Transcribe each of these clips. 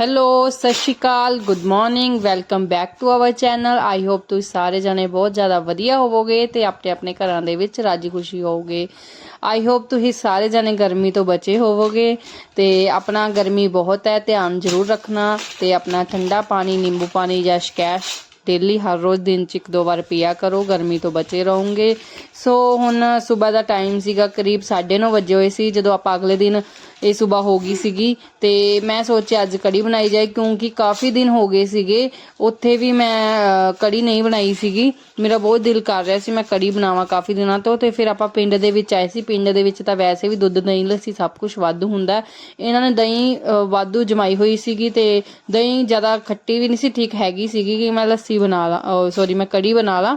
Hello ਸਤਿ ਸ਼੍ਰੀ ਅਕਾਲ good morning welcome back to our channel I hope ਤੁਸੀਂ ਸਾਰੇ ਜਣੇ ਬਹੁਤ ਜ਼ਿਆਦਾ ਵਧੀਆ ਹੋਵੋਗੇ ਤੇ ਆਪਣੇ ਆਪਣੇ ਘਰਾਂ ਦੇ ਵਿੱਚ ਰਾਜੀ ਖੁਸ਼ੀ ਹੋਵੋਗੇ। ਆਈ ਹੋਪ ਤੁਸੀਂ ਸਾਰੇ ਜਣੇ ਗਰਮੀ ਤੋਂ ਬਚੇ ਹੋਵੋਗੇ ਤੇ ਆਪਣਾ ਗਰਮੀ ਬਹੁਤ ਹੈ, ਧਿਆਨ ਜ਼ਰੂਰ ਰੱਖਣਾ ਤੇ ਆਪਣਾ ਠੰਡਾ ਪਾਣੀ, ਨਿੰਬੂ ਪਾਣੀ ਜਾਂ ਸ਼ਕੈਸ਼ ਡੇਲੀ ਹਰ ਰੋਜ਼ ਦਿਨ ਚ ਇੱਕ ਦੋ ਵਾਰ ਪੀਆ ਕਰੋ, ਗਰਮੀ ਤੋਂ ਬਚੇ ਰਹੋਗੇ। ਸੋ ਹੁਣ ਸਵੇਰ ਦਾ ਟਾਈਮ ਸੀਗਾ, ਕਰੀਬ 9:30 ਵਜੇ ਹੋਏ ਸੀ, ਜਦੋਂ ਆਪਾਂ ਅਗਲੇ ਦਿਨ ਇਹ ਸਵੇਰ ਹੋ ਗਈ ਸੀਗੀ ਤੇ ਮੈਂ ਸੋਚਿਆ ਅੱਜ ਕੜੀ ਬਣਾਈ ਜਾਏ ਕਿਉਂਕਿ ਕਾਫੀ ਦਿਨ ਹੋ ਗਏ ਸੀਗੇ। ਉੱਥੇ ਵੀ ਮੈਂ ਅਹ, ਕੜੀ ਨਹੀਂ ਬਣਾਈ ਸੀਗੀ। ਮੇਰਾ ਬਹੁਤ ਦਿਲ ਕਰ ਰਿਹਾ ਸੀ ਮੈਂ ਕੜੀ ਬਣਾਵਾਂ ਕਾਫੀ ਦਿਨਾਂ ਤੋਂ ਤੇ ਫਿਰ ਆਪਾਂ ਪਿੰਡ ਦੇ ਵਿੱਚ ਆਏ ਸੀ। ਪਿੰਡ ਦੇ ਵਿੱਚ ਤਾਂ ਵੈਸੇ ਵੀ ਦੁੱਧ ਦਹੀਂ ਲੱਸੀ ਸਭ ਕੁਝ ਵਾਧੂ ਹੁੰਦਾ। ਇਹਨਾਂ ਨੇ ਦਹੀਂ ਵਾਧੂ ਜਮਾਈ ਹੋਈ ਸੀਗੀ ਤੇ ਦਹੀਂ ਜ਼ਿਆਦਾ ਖੱਟੀ ਵੀ ਨਹੀਂ ਸੀ ਠੀਕ ਹੈਗੀ ਸੀਗੀ ਕਿ ਮੈਂ ਲੱਸੀ ਬਣਾ ਲਾ ਸੌਰੀ ਮੈਂ ਕੜੀ ਬਣਾ ਲਾ।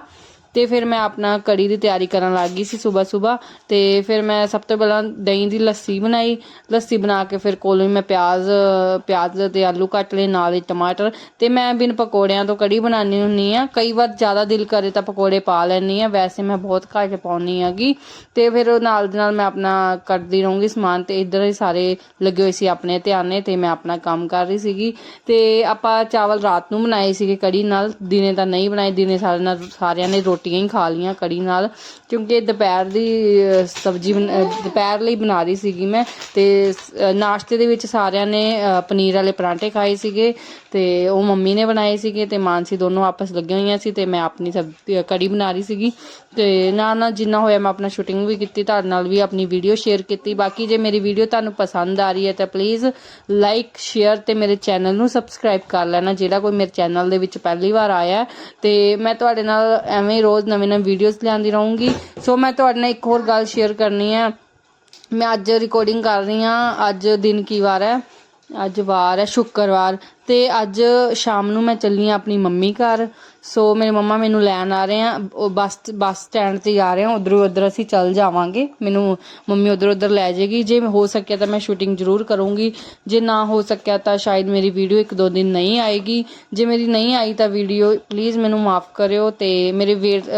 ਤੇ ਫਿਰ ਮੈਂ ਆਪਣਾ ਕੜੀ ਦੀ ਤਿਆਰੀ ਕਰਨ ਲੱਗ ਗਈ ਸੀ ਸਵੇਰ ਸਵੇਰ ਤੇ ਫਿਰ ਮੈਂ ਸਭ ਤੋਂ ਪਹਿਲਾਂ ਦਹੀਂ ਦੀ ਲੱਸੀ ਬਣਾਈ। ਲੱਸੀ ਬਣਾ ਕੇ ਫਿਰ ਕੋਲੋਂ ਹੀ ਮੈਂ ਪਿਆਜ਼ ਪਿਆਜ਼ ਤੇ ਆਲੂ ਕੱਟ ਲਏ, ਨਾਲ ਹੀ ਟਮਾਟਰ ਤੇ ਮੈਂ ਬਿਨ ਪਕੌੜਿਆਂ ਤੋਂ ਕੜੀ ਬਣਾਉਣੀ ਹੁੰਨੀ ਆ ਕਈ ਵਾਰ ਜ਼ਿਆਦਾ ਦਿਲ ਕਰੇ ਤਾਂ ਪਕੌੜੇ ਪਾ ਲੈਣੀ ਆ ਵੈਸੇ ਮੈਂ ਬਹੁਤ ਘੱਟ ਪਾਉਣੀ ਹੈਗੀ। ਤੇ ਫਿਰ ਨਾਲ ਦੇ ਨਾਲ ਮੈਂ ਆਪਣਾ ਕੱਟਦੀ ਰਹੂੰਗੀ ਸਮਾਨ ਤੇ ਇੱਧਰ ਹੀ ਸਾਰੇ ਲੱਗੇ ਹੋਏ ਸੀ ਆਪਣੇ ਧਿਆਨੇ ਤੇ ਮੈਂ ਆਪਣਾ ਕੰਮ ਕਰ ਰਹੀ ਸੀਗੀ। ਤੇ ਆਪਾਂ ਚਾਵਲ ਰਾਤ ਨੂੰ ਬਣਾਏ ਸੀਗੇ ਕੜੀ ਨਾਲ। ਦਿਨੇ ਤਾਂ ਨਹੀਂ ਬਣਾਏ, ਦਿਨੇ ਸਾਰੇ ਨਾਲ ਸਾਰਿਆਂ ਨੇ ਰੋਟੀ ਰੋਟੀਆਂ ਹੀ ਖਾ ਲੀਆਂ ਕੜੀ ਨਾਲ, ਕਿਉਂਕਿ ਦੁਪਹਿਰ ਦੀ ਸਬਜ਼ੀ ਬਣ- ਦੁਪਹਿਰ ਲਈ ਬਣਾ ਰਹੀ ਸੀਗੀ ਮੈਂ ਤੇ ਨਾਸ਼ਤੇ ਦੇ ਵਿੱਚ ਸਾਰਿਆਂ ਨੇ ਪਨੀਰ ਵਾਲੇ ਪਰਾਂਠੇ ਖਾਏ ਸੀਗੇ ਤੇ ਉਹ ਮੰਮੀ ਨੇ ਬਣਾਏ ਸੀਗੇ ਤੇ ਮਾਨਸੀ ਦੋਨੋਂ ਆਪਸ ਲੱਗੀਆਂ ਹੋਈਆਂ ਸੀ ਤੇ ਮੈਂ ਆਪਣੀ ਸਬਜ਼ੀ ਕੜੀ ਬਣਾ ਰਹੀ ਸੀਗੀ। ਤੇ ਨਾਲ ਨਾਲ ਜਿੰਨਾ ਹੋਇਆ ਮੈਂ ਆਪਣਾ ਸ਼ੂਟਿੰਗ ਵੀ ਕੀਤੀ, ਤੁਹਾਡੇ ਨਾਲ ਵੀ ਆਪਣੀ ਵੀਡੀਓ ਸ਼ੇਅਰ ਕੀਤੀ। ਬਾਕੀ ਜੇ ਮੇਰੀ ਵੀਡੀਓ ਤੁਹਾਨੂੰ ਪਸੰਦ ਆ ਰਹੀ ਹੈ ਤਾਂ ਪਲੀਜ਼ ਲਾਈਕ ਸ਼ੇਅਰ ਤੇ ਮੇਰੇ ਚੈਨਲ ਨੂੰ ਸਬਸਕ੍ਰਾਈਬ ਕਰ ਲੈਣਾ, ਜਿਹੜਾ ਕੋਈ ਮੇਰੇ ਚੈਨਲ ਦੇ ਵਿੱਚ ਪਹਿਲੀ ਵਾਰ ਆਇਆ ਹੈ। ਤੇ ਮੈਂ ਤੁਹਾਡੇ ਨਾਲ ਐਵੇਂ ਹੀ ਰੋਜ਼ ਨਵੇਂ ਨਵੇਂ ਵੀਡੀਓਜ਼ ਲਿਆਂਦੀ ਰਹੂੰਗੀ। ਸੋ ਮੈਂ ਤੁਹਾਡੇ ਨਾਲ ਇੱਕ ਹੋਰ ਗੱਲ ਸ਼ੇਅਰ ਕਰਨੀ ਹੈ। ਮੈਂ ਅੱਜ ਰਿਕਾਰਡਿੰਗ ਕਰ ਰਹੀ ਹਾਂ, ਅੱਜ ਦਿਨ ਕੀ ਵਾਰ ਹੈ? ਅੱਜ ਵਾਰ ਹੈ ਸ਼ੁੱਕਰਵਾਰ। ਤੇ ਅੱਜ ਸ਼ਾਮ ਨੂੰ ਮੈਂ ਚੱਲੀ ਹਾਂ ਆਪਣੀ ਮੰਮੀ ਘਰ। ਸੋ ਮੇਰੇ ਮੰਮਾ ਮੈਨੂੰ ਲੈਣ ਆ ਰਹੇ ਆ, ਉਹ ਬੱਸ ਬੱਸ ਸਟੈਂਡ ਤੇ ਜਾ ਰਹੇ ਆ, ਉਧਰੋਂ ਉਧਰ ਅਸੀਂ ਚੱਲ ਜਾਵਾਂਗੇ। ਮੈਨੂੰ ਮੰਮੀ ਉਧਰ ਉਧਰ ਲੈ ਜਾਏਗੀ। ਜੇ ਹੋ ਸਕਿਆ ਤਾਂ ਮੈਂ ਸ਼ੂਟਿੰਗ ਜ਼ਰੂਰ ਕਰੂੰਗੀ। ਜੇ ਨਾ ਹੋ ਸਕਿਆ ਤਾਂ ਸ਼ਾਇਦ ਮੇਰੀ ਵੀਡੀਓ ਇੱਕ ਦੋ ਦਿਨ ਨਹੀਂ ਆਏਗੀ। ਜੇ ਮੇਰੀ ਨਹੀਂ ਆਈ ਤਾਂ ਵੀਡੀਓ ਪਲੀਜ਼ ਮੈਨੂੰ ਮਾਫ ਕਰਿਓ ਤੇ ਮੇਰੇ ਵੇਟ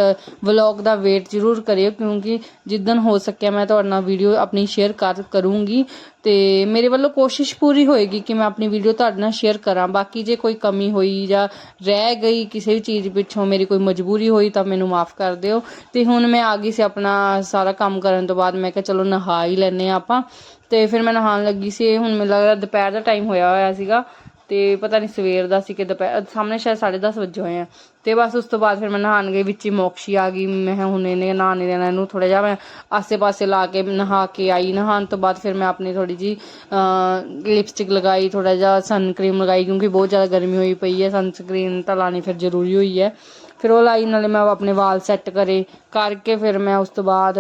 ਵਲੌਗ ਦਾ ਵੇਟ ਜ਼ਰੂਰ ਕਰਿਓ ਕਿਉਂਕਿ ਜਿੱਦਨ ਹੋ ਸਕਿਆ ਮੈਂ ਤੁਹਾਡੇ ਨਾਲ ਵੀਡੀਓ ਆਪਣੀ ਸ਼ੇਅਰ ਕਰ, ਕਰੂੰਗੀ। ਤੇ ਮੇਰੇ ਵੱਲੋਂ ਕੋਸ਼ਿਸ਼ ਪੂਰੀ ਹੋਏਗੀ ਕਿ ਮੈਂ ਆਪਣੀ ਵੀਡੀਓ ਤੁਹਾਡੇ ਨਾਲ ਸ਼ੇਅਰ ਕਰਾਂ। ਬਾਕੀ ਜੇ ਕੋਈ ਕਮੀ ਹੋਈ ਜਾਂ ਰਹਿ ਗਈ, ਕਿਸੇ ਵੀ ਚੀਜ਼ ਪਿੱਛੋਂ ਮੇਰੀ ਕੋਈ ਮਜਬੂਰੀ ਹੋਈ ਤਾਂ ਮੈਨੂੰ ਮਾਫ ਕਰ ਦਿਓ। ਤੇ ਹੁਣ ਮੈਂ ਆ ਗਈ ਸੀ ਆਪਣਾ ਸਾਰਾ ਕੰਮ ਕਰਨ ਤੋਂ ਬਾਅਦ ਮੈਂ ਕਿਹਾ ਚਲੋ ਨਹਾ ਹੀ ਲੈਨੇ ਆ ਆਪਾਂ। ਤੇ ਫਿਰ ਮੈਂ ਨਹਾਉਣ ਲੱਗੀ ਸੀ। ਹੁਣ ਮੈਨੂੰ ਲੱਗਦਾ ਦੁਪਹਿਰ ਦਾ ਟਾਈਮ ਹੋਇਆ ਹੋਇਆ ਸੀਗਾ। ਤੇ ਪਤਾ ਨਹੀਂ ਸਵੇਰ ਦਾ ਸੀ ਕਿ ਦੁਪਹਿਰ ਸਾਹਮਣੇ ਸ਼ਾਇਦ 10:30 ਵਜੇ ਹੋਏ ਆ। ਤੇ ਬਸ ਉਸ ਤੋਂ ਬਾਅਦ ਫਿਰ ਮੈਂ ਨਹਾਣ ਗਈ, ਵਿੱਚ ਹੀ ਮੋਕਸ਼ੀ ਆ ਗਈ। ਮੈਂ ਕਿਹਾ ਹੁਣ ਇਹਨੇ ਨਹਾ ਨਹੀਂ ਦੇਣਾ, ਇਹਨੂੰ ਥੋੜਾ ਜਿਹਾ ਮੈਂ ਆਸੇ-ਪਾਸੇ ਲਾ ਕੇ ਨਹਾ ਕੇ ਆਈ। ਨਹਾਉਣ ਤੋਂ ਬਾਅਦ ਫਿਰ ਮੈਂ ਆਪਣੀ ਥੋੜੀ ਜੀ ਲਿਪਸਟਿਕ ਲਗਾਈ ਥੋੜਾ ਜਿਹਾ ਸਨ ਕਰੀਮ ਲਗਾਈ, ਕਿਉਂਕਿ ਬਹੁਤ ਜ਼ਿਆਦਾ ਗਰਮੀ ਹੋਈ ਪਈ ਹੈ। ਸਨਸਕ੍ਰੀਨ ਤਾਂ ਲਾਣੀ ਫਿਰ ਜ਼ਰੂਰੀ ਹੋਈ ਹੈ। ਫਿਰ ਉਹ ਲਾਈ, ਨਾਲੇ ਮੈਂ ਆਪਣੇ ਵਾਲ ਸੈੱਟ ਕਰੇ। ਕਰਕੇ ਫਿਰ ਮੈਂ ਉਸ ਤੋਂ ਬਾਅਦ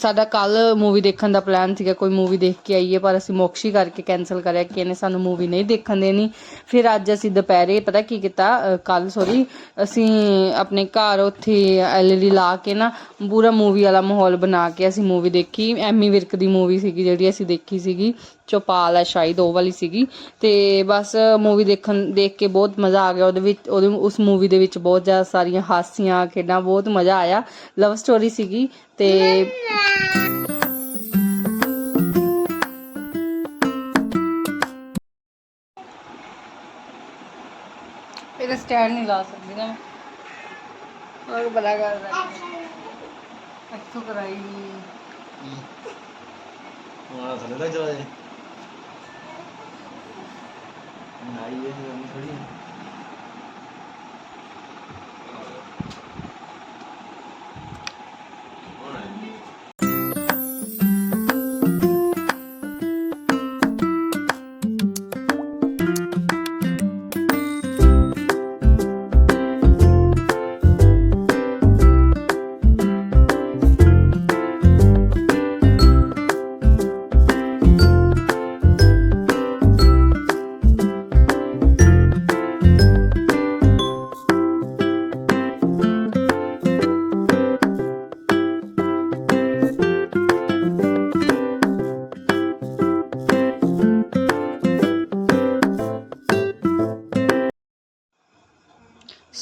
ਸਾਡਾ ਕੱਲ ਮੂਵੀ ਦੇਖਣ ਦਾ ਪਲਾਨ ਸੀਗਾ, ਕੋਈ ਮੂਵੀ ਦੇਖ ਕੇ ਆਈਏ, ਪਰ ਅਸੀਂ ਮੋਕਸ਼ੀ ਕਰਕੇ ਕੈਨਸਲ ਕਰਿਆ ਕਿ ਇਹਨੇ ਸਾਨੂੰ ਮੂਵੀ ਨਹੀਂ ਦੇਖਣ ਦੇਣੀ। ਫਿਰ ਅੱਜ ਅਸੀਂ ਦੁਪਹਿਰੇ, ਪਤਾ ਕੀ ਕੀਤਾ ਕੱਲ ਸੋਰੀ ਅਸੀਂ ਆਪਣੇ ਘਰ ਉੱਥੇ ਐਲਈਡੀ ਲਾ ਕੇ ਨਾ ਪੂਰਾ ਮੂਵੀ ਵਾਲਾ ਮਾਹੌਲ ਬਣਾ ਕੇ ਅਸੀਂ ਮੂਵੀ ਦੇਖੀ। ਐਮੀ ਵਿਰਕ ਦੀ ਮੂਵੀ ਸੀਗੀ, ਜਿਹੜੀ ਅਸੀਂ ਦੇਖੀ ਸੀਗੀ। ਚੋਪਾਲ ਹੈ ਸ਼ਾਇਦ ਉਹ ਵਾਲੀ ਸੀਗੀ। ਤੇ ਬਸ ਮੂਵੀ ਦੇਖਣ ਦੇਖ ਕੇ ਬਹੁਤ ਮਜ਼ਾ ਆ ਗਿਆ। ਉਹਦੇ ਵਿੱਚ ਉਹਦੇ ਉਸ ਮੂਵੀ ਦੇ ਵਿੱਚ ਬਹੁਤ ਜ਼ਿਆਦਾ ਸਾਰੀਆਂ ਹਾਸੀਆਂ ਖੇਡਾਂ ਬਹੁਤ ਮਜ਼ਾ ਆਇਆ। ਲਵ ਸਟੋਰੀ ਸੀਗੀ ਤੇ ਇਹਦਾ ਸਟੈਂਡ ਨਹੀਂ ਲਾ ਸਕਦੀ ਨਾ ਮੈਂ। ਉਹ ਬੜਾ ਕਰਦਾ ਇੱਥੋਂ ਕਰਾਈ। ਹਾਂ। ਥੱਲੇ ਤੱਕ ਚਲਾ ਜੇ ਨਾਈ ਇਹ ਥੋੜੀ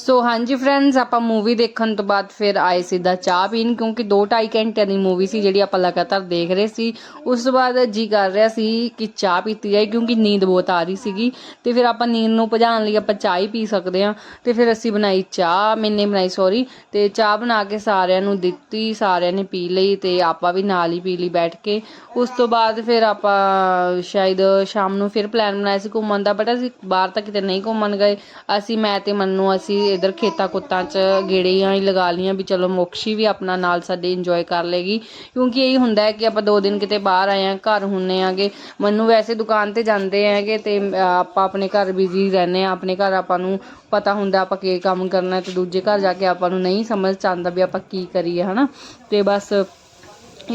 ਸੋ ਹਾਂਜੀ ਫਰੈਂਡਸ ਆਪਾਂ ਮੂਵੀ ਦੇਖਣ ਤੋਂ ਬਾਅਦ ਫਿਰ ਆਏ ਸਿੱਧਾ ਚਾਹ ਪੀਣ ਕਿਉਂਕਿ 2.5 ਘੰਟਿਆਂ ਦੀ ਮੂਵੀ ਸੀ ਜਿਹੜੀ ਆਪਾਂ ਲਗਾਤਾਰ ਦੇਖ ਰਹੇ ਸੀ। ਉਸ ਤੋਂ ਬਾਅਦ ਜੀ ਕਰ ਰਿਹਾ ਸੀ ਕਿ ਚਾਹ ਪੀਤੀ ਜਾਏ, ਕਿਉਂਕਿ ਨੀਂਦ ਬਹੁਤ ਆ ਰਹੀ ਸੀਗੀ। ਤੇ ਫਿਰ ਆਪਾਂ ਨੀਂਦ ਨੂੰ ਭਜਾਉਣ ਲਈ ਆਪਾਂ ਚਾਹ ਹੀ ਪੀ ਸਕਦੇ ਹਾਂ। ਤੇ ਫਿਰ ਅਸੀਂ ਬਣਾਈ ਚਾਹ, ਮੈਨੇ ਬਣਾਈ ਸੌਰੀ ਤੇ ਚਾਹ ਬਣਾ ਕੇ ਸਾਰਿਆਂ ਨੂੰ ਦਿੱਤੀ, ਸਾਰਿਆਂ ਨੇ ਪੀ ਲਈ ਤੇ ਆਪਾਂ ਵੀ ਨਾਲ ਹੀ ਪੀ ਲਈ ਬੈਠ ਕੇ। ਉਸ ਤੋਂ ਬਾਅਦ ਫਿਰ ਆਪਾਂ ਸ਼ਾਇਦ ਸ਼ਾਮ ਨੂੰ ਫਿਰ ਪਲਾਨ ਬਣਾਇਆ ਸੀ ਘੁੰਮਣ ਦਾ ਬਟ ਅਸੀਂ ਬਾਹਰ ਤਾਂ ਕਿਤੇ ਨਹੀਂ ਘੁੰਮਣ ਗਏ। ਅਸੀਂ, ਮੈਂ ਤੇ ਮੰਨੂ, ਅਸੀਂ ਇਧਰ ਖੇਤਾਂ ਕੁੱਤਾਂ 'ਚ ਗੇੜੀਆਂ ਹੀ ਲਗਾ ਲੀਆਂ ਵੀ ਚਲੋ ਮੋਕਸ਼ੀ ਵੀ ਆਪਣਾ ਨਾਲ ਸਾਡੇ ਇੰਜੋਏ ਕਰ ਲੇਗੀ। ਕਿਉਂਕਿ ਇਹ ਹੁੰਦਾ ਹੈ ਕਿ ਆਪਾਂ ਦੋ ਦਿਨ ਕਿਤੇ ਬਾਹਰ ਆਏ ਆ ਘਰ ਹੁੰਨੇ ਆਗੇ ਮੈਨੂੰ ਵੈਸੇ ਦੁਕਾਨ ਤੇ ਜਾਂਦੇ ਹੈਗੇ ਤੇ ਆਪਾਂ ਆਪਣੇ ਘਰ ਬਿਜ਼ੀ ਰਹਿੰਦੇ ਆ ਆਪਣੇ ਘਰ ਆਪਾਂ ਨੂੰ ਪਤਾ ਹੁੰਦਾ ਆਪਾਂ ਕੀ ਕੰਮ ਕਰਨਾ ਹੈ ਤੇ ਦੂਜੇ ਘਰ ਜਾ ਕੇ ਆਪਾਂ ਨੂੰ ਨਹੀਂ ਸਮਝ ਚ ਆਉਂਦਾ ਵੀ ਆਪਾਂ ਕੀ ਕਰੀਏ, ਹਨਾ? ਤੇ ਬਸ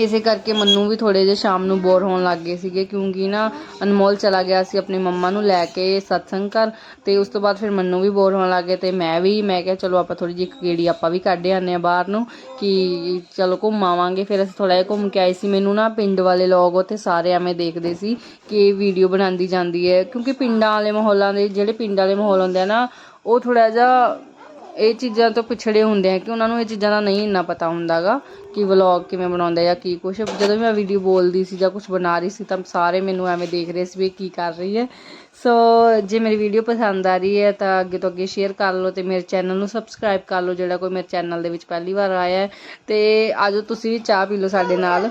ਇਸੇ ਕਰਕੇ ਮੈਨੂੰ ਵੀ ਥੋੜੇ ਜਿਹਾ ਸ਼ਾਮ ਨੂੰ ਬੋਰ ਹੋਣ ਲੱਗ ਗਏ ਸੀਗੇ ਕਿਉਂਕਿ ਨਾ ਅਨਮੋਲ ਚਲਾ ਗਿਆ ਸੀ ਆਪਣੀ ਮੰਮਾ ਨੂੰ ਲੈ ਕੇ ਸਤਸੰਗ ਕਰ ਤੇ ਉਸ ਤੋਂ ਬਾਅਦ ਫਿਰ ਮੈਨੂੰ ਵੀ ਬੋਰ ਹੋਣ ਲੱਗ ਗਏ ਤੇ ਮੈਂ ਵੀ, ਮੈਂ ਕਿਹਾ ਚਲੋ ਆਪਾਂ ਥੋੜੀ ਜਿਹੀ ਗੇੜੀ ਆਪਾਂ ਵੀ ਕੱਢ ਆਨੇ ਆ ਬਾਹਰ ਨੂੰ ਕਿ ਚਲੋ ਘੁੰਮ ਆਵਾਂਗੇ। ਫਿਰ ਅਸੀਂ ਥੋੜਾ ਜਿਹਾ ਘੁੰਮ ਕੇ ਆਏ ਸੀ। ਮੈਨੂੰ ਨਾ ਪਿੰਡ ਵਾਲੇ ਲੋਕ ਉੱਥੇ ਸਾਰੇ ਐਵੇਂ ਦੇਖਦੇ ਸੀ ਕਿ ਇਹ ਵੀਡੀਓ ਬਣਾਉਂਦੀ ਜਾਂਦੀ ਹੈ। ਕਿਉਂਕਿ ਪਿੰਡਾਂ ਵਾਲੇ ਮਾਹੌਲਾਂ ਦੇ, ਜਿਹੜੇ ਪਿੰਡ ਵਾਲੇ ਮਾਹੌਲ ਹੁੰਦੇ ਆ ਨਾ, ਉਹ ਥੋੜਾ ਜਿਹਾ ਇਹ ਚੀਜ਼ਾਂ ਤੋਂ ਪਿਛੜੇ ਹੁੰਦੇ ਆ ਕਿ ਉਹਨਾਂ ਨੂੰ ਇਹ ਚੀਜ਼ਾਂ ਦਾ ਨਹੀਂ ਇੰਨਾ ਪਤਾ ਹੁੰਦਾਗਾ ਕਿ ਵਲੌਗ ਕਿਵੇਂ ਬਣਾਉਂਦਾ ਜਾਂ ਕੀ ਕੁਛ ਜਦੋਂ ਵੀ ਮੈਂ ਵੀਡੀਓ ਬੋਲਦੀ ਸੀ ਜਾਂ ਕੁਝ ਬਣਾ ਰਹੀ ਸੀ ਤਾਂ ਸਾਰੇ ਮੈਨੂੰ ਐਵੇਂ ਦੇਖ ਰਹੇ ਸੀ ਵੀ ਕੀ ਕਰ ਰਹੀ ਹੈ। ਸੋ ਜੇ ਮੇਰੀ ਵੀਡੀਓ ਪਸੰਦ ਆ ਰਹੀ ਹੈ ਤਾਂ ਅੱਗੇ ਤੋਂ ਅੱਗੇ ਸ਼ੇਅਰ ਕਰ ਲਓ ਤੇ ਮੇਰੇ ਚੈਨਲ ਨੂੰ ਸਬਸਕ੍ਰਾਈਬ ਕਰ ਲਓ, ਜਿਹੜਾ ਕੋਈ ਮੇਰੇ ਚੈਨਲ ਦੇ ਵਿੱਚ ਪਹਿਲੀ ਵਾਰ ਆਇਆ ਹੈ। ਤੇ ਆਜੋ ਤੁਸੀਂ ਵੀ ਚਾਹ ਪੀ ਲਓ ਸਾਡੇ ਨਾਲ।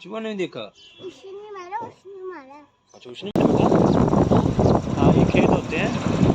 देखा अंशुमा ने देखा उसने मारा उसने मारा अच्छा उसने देखा हाँ ये खेत होते हैं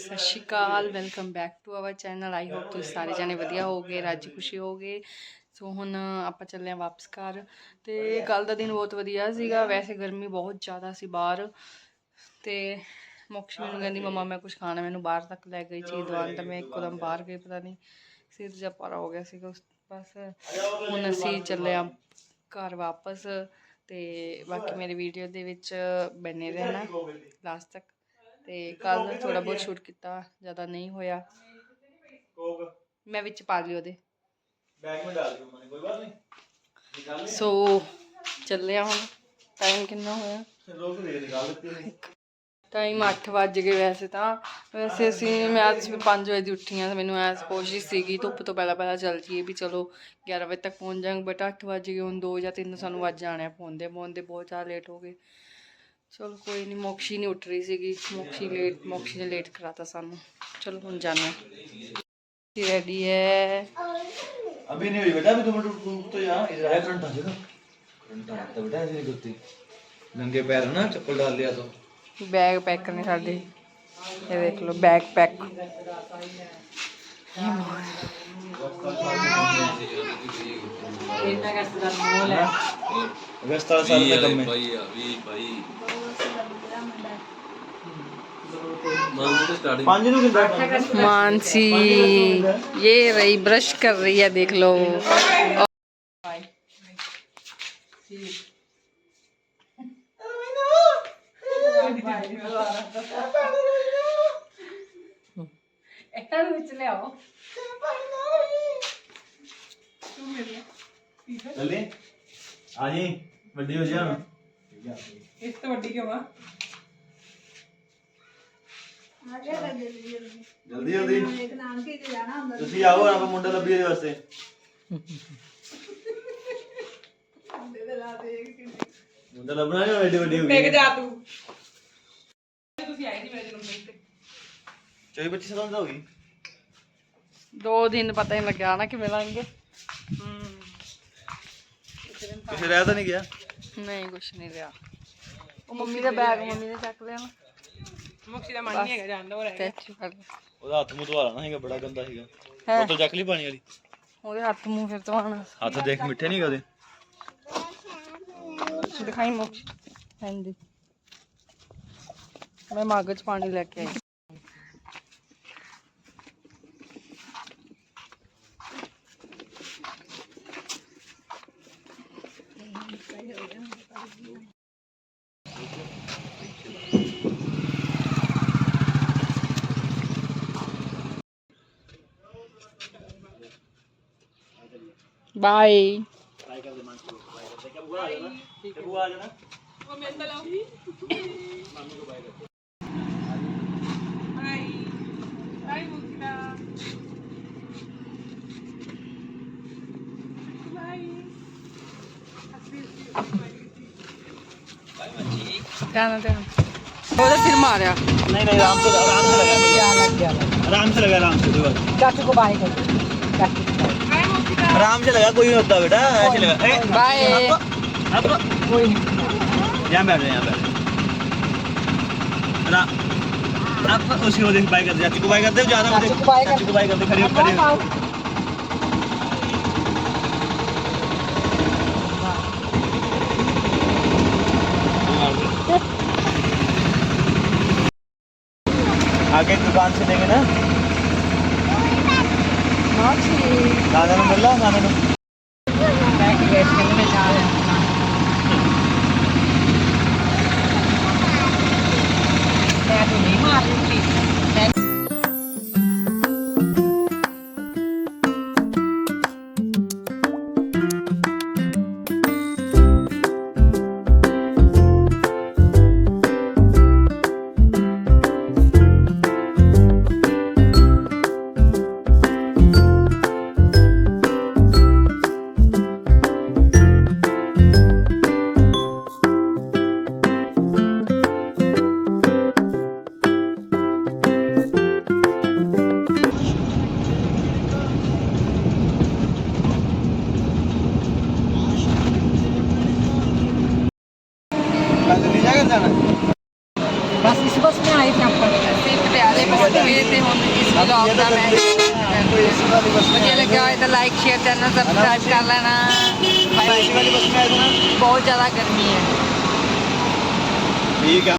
ਸਤਿ ਸ਼੍ਰੀ ਅਕਾਲ welcome back to our channel I hope ਤੁਸੀਂ ਸਾਰੇ ਜਾਣੇ ਵਧੀਆ ਹੋਗੇ ਰਾਜੀ ਖੁਸ਼ੀ ਹੋਗੇ। ਸੋ ਹੁਣ ਆਪਾਂ ਚੱਲੇ ਆ ਵਾਪਸ ਘਰ। ਤੇ ਕੱਲ ਦਾ ਦਿਨ ਬਹੁਤ ਵਧੀਆ ਸੀਗਾ। ਵੈਸੇ ਗਰਮੀ ਬਹੁਤ ਜ਼ਿਆਦਾ ਸੀ ਬਾਹਰ। ਤੇ ਮੋਕਸ਼ ਮੈਨੂੰ ਕਹਿੰਦੀ ਮਮਾ ਮੈਂ ਕੁਝ ਖਾਣਾ ਮੈਨੂੰ ਬਾਹਰ ਤੱਕ ਲੈ ਗਈ ਚੀਜ਼ ਦਵਾਨ ਤਾਂ ਮੈਂ ਇੱਕਦਮ ਬਾਹਰ ਗਈ ਪਤਾ ਨਹੀਂ। ਸਿਰ ਜਿਹਾ ਪਾਰਾ ਹੋ ਗਿਆ ਸੀਗਾ ਉਸ ਬਸ ਹੁਣ ਅਸੀਂ ਚੱਲੇ ਆ ਘਰ ਵਾਪਸ। ਤੇ ਬਾਕੀ ਮੇਰੀ ਵੀਡੀਓ ਦੇ ਵਿੱਚ ਬਣੇ ਰਹਿਣਾ। ਲਾਸਟ ਤੱਕ। ਤੇ ਕੱਲ ਥੋੜਾ ਬਹੁਤ ਸ਼ੂਟ ਕੀਤਾ ਜ਼ਿਆਦਾ ਨਹੀਂ ਹੋਇਆ। ਮੈਂ ਵਿੱਚ ਪਾ ਲਿਓ ਉਹਦੇ। ਬੈਗ ਵਿੱਚ ਡਾਲ ਦਿਓ ਮੈਂ ਹੁਣ। ਟਾਈਮ ਕਿੰਨਾ ਹੋਇਆ? ਟਾਈਮ 8 ਵਜ ਗਏ ਵੈਸੇ ਤਾਂ। ਵੈਸੇ ਅਸੀਂ ਮੈਂ ਅੱਜ 5 ਵਜੇ ਦੀ ਉੱਠੀ ਆ ਮੈਨੂੰ ਐਸ ਕੋਸ਼ਿਸ਼ ਸੀਗੀ ਧੁੱਪ ਤੋਂ ਪਹਿਲਾਂ ਪਹਿਲਾਂ ਚੱਲ ਜੀਏ ਵੀ ਚਲੋ 11 ਵਜੇ ਤੱਕ ਪਹੁੰਚ ਜਾਾਂਗੇ ਬਟ 8 ਵਜ ਗਏ ਹੁਣ 2 ਜਾਂ 3 ਸਾਨੂੰ ਵੱਜ ਜਾਣਾ ਹੈ ਪਹੁੰਚਦੇ ਪਹੁੰਚਦੇ ਬਹੁਤ ਜ਼ਿਆਦਾ ਲੇਟ ਹੋ ਗਏ। ਚਲੋ ਕੋਈ ਨਹੀਂ ਮੋਕਸ਼ੀ ਨਹੀਂ ਉੱਠ ਰਹੀ ਸੀਗੀ ਮੋਕਸ਼ੀ ਲੇਟ ਮੋਕਸ਼ੀ ਨੇ ਲੇਟ ਕਰਾਤਾ ਸਾਨੂੰ ਚਲੋ ਹੁਣ ਜਾਂਦੇ ਹਾਂ ਰੈਡੀ ਹੈ अभी नहीं हुई बेटा अभी तो रुक रुक तो यहाँ इधर है करंट आ जाएगा करंट आ तो बेटा ऐसे नहीं करती नंगे पैर है ना चप्पल डाल लिया तो ਬੈਗ ਪੈਕ ਕਰਨੇ ਸਾਡੇ ਇਹ ਦੇਖ ਲਓ ਬੈਗ ਪੈਕ ਅਗਸਤ ਵਾਲਾ ਸਾਲ ਦਾ ਕੰਮ ਹੈ ਭਾਈ ਆ ਵੀ ਭਾਈ ਮੰਨ ਤੋਂ ਸਟਾਰਟਿੰਗ ਪੰਜ ਨੂੰ ਕਿੰਦਾ मानसी ये रही ब्रश कर रही है देख लो ਚੱਲੇ। ਆ ਜੀ ਵੱਡੀ ਹੋ ਜਾ ਇਸ ਤੋਂ ਵੱਡੀ ਕਿਉਂ ਆ? ਜਲਦੀ ਜਲਦੀ। ਤੁਸੀਂ ਆਓ ਆਪਾਂ ਮੁੰਡਾ ਲੱਭੀ ਇਹਦੇ ਵਾਸਤੇ। ਮੁੰਡਾ ਲੱਭਣਾ ਨਹੀਂ ਵੱਡੀ ਵੱਡੀ ਹੋ ਟਿਕ ਗਈ ਜਾ ਤੂੰ। ਤੁਸੀਂ ਆਏ ਨਹੀਂ ਮੇਰੇ ਜਨਮ ਦਿਨ ਤੇ। 24 25 ਸਾਲਾਂ ਦਾ ਹੋ ਗਈ। ਦੋ ਦਿਨ ਪਤਾ ਹੀ ਲੱਗਿਆ ਨਾ ਕਿ ਮਿਲਾਂਗੇ ਕਿਸੇ ਰਹਿ ਨਹੀਂ ਗਿਆ? ਨਹੀਂ ਕੁਛ ਨਹੀਂ ਰਿਹਾ। ਉਹ ਮੰਮੀ ਦਾ ਬੈਗ ਮੰਮੀ ਦੇ ਚੱਕ ਲਿਆ ਮੁਕਸੀ ਦਾ ਮਨ ਹੈਗਾ ਜਾਂਦਾ ਹੋ ਰਿਹਾ ਉਹਦਾ ਹੱਥ ਮੂੰਹ ਧਵਾ ਨਾ ਹੈਗਾ ਬੜਾ ਗੰਦਾ ਹੈਗਾ ਉਹ ਤੋਂ ਚੱਕ ਲਈ ਪਾਣੀ ਵਾਲੀ। ਉਹਦੇ ਹੱਥ ਮੂੰਹ ਫਿਰ ਧਵਾਣਾ ਹੱਥ ਦੇਖ ਮਿੱਠੇ ਨਹੀਂ ਉਹਦੇ? ਦਿਖਾਈ ਮੁਕਸੀ। ਹਾਂਜੀ। ਮੈਂ ਮੱਗ ਚ ਪਾਣੀ ਲੈ ਕੇ ਆਈ। ਬਾਏ ਉਹ ਮਿਲ ਤਾਂ ਲਓ ਹਾਈ ध्यान ध्यान उधर फिर मारा नहीं नहीं आराम से आराम से लगा आराम से लगा आराम से चाचू को बाय कर आराम से लगा कोई नहीं होता बेटा ऐसे लगा बाय अब कोई यहाँ बैठ यहाँ बैठ आप उसकी वजह से बाय कर दे चाचू को बाय कर दे ज़्यादा चाचू को बाय कर दे खड़े खड़े आगे दुकान से देंगे ना नाना ने मिल रहा नाना ने कल